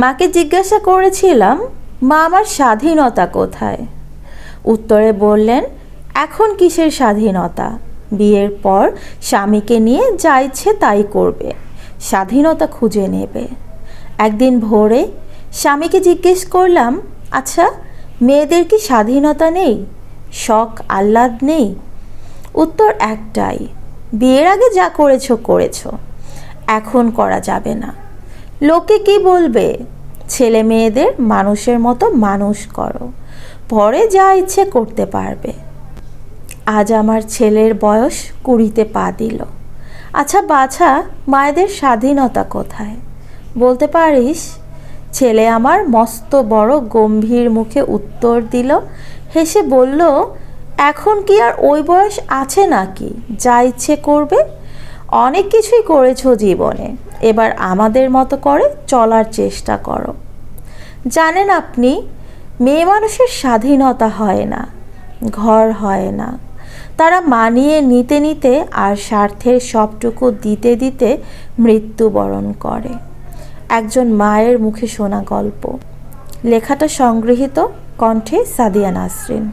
মাকে জিজ্ঞাসা করেছিলাম, মা, আমার স্বাধীনতা কোথায়? উত্তরে বললেন, এখন কিসের স্বাধীনতা? বিয়ের পর স্বামীকে নিয়ে যা ইচ্ছে তাই করবে, স্বাধীনতা খুঁজে নেবে। একদিন ভোরে স্বামীকে জিজ্ঞেস করলাম আচ্ছা মেয়েদের কি স্বাধীনতা নেই? শখ, আহ্লাদ নেই? উত্তর একটাই, বিয়ের আগে যা করেছ করেছ, এখন করা যাবে না। লোকে কি বলবে? ছেলে মেয়েদের মানুষের মতো মানুষ করো। পরে যা ইচ্ছে করতে পারবে। আজ আমার ছেলের বয়স কুড়িতে পা দিল। আচ্ছা বাছা, মায়েদের স্বাধীনতা কোথায়? বলতে পারিস, ছেলে আমার মস্ত বড় গম্ভীর মুখে উত্তর দিল। হেসে বলল, এখন কি আর ওই বয়স আছে নাকি? যা ইচ্ছে করবে অনেক কিছুই করেছ জীবনে। এবার আমাদের মতো করে চলার চেষ্টা করো। জানেন আপনি, মেয়ে মানুষের স্বাধীনতা হয় না, ঘর হয় না। তারা মানিয়ে নিতে নিতে আর স্বার্থের সবটুকু দিতে দিতে মৃত্যুবরণ করে। একজন মায়ের মুখে শোনা গল্প। লেখাটা সংগৃহীত, কণ্ঠে সাদিয়া নাসরিন।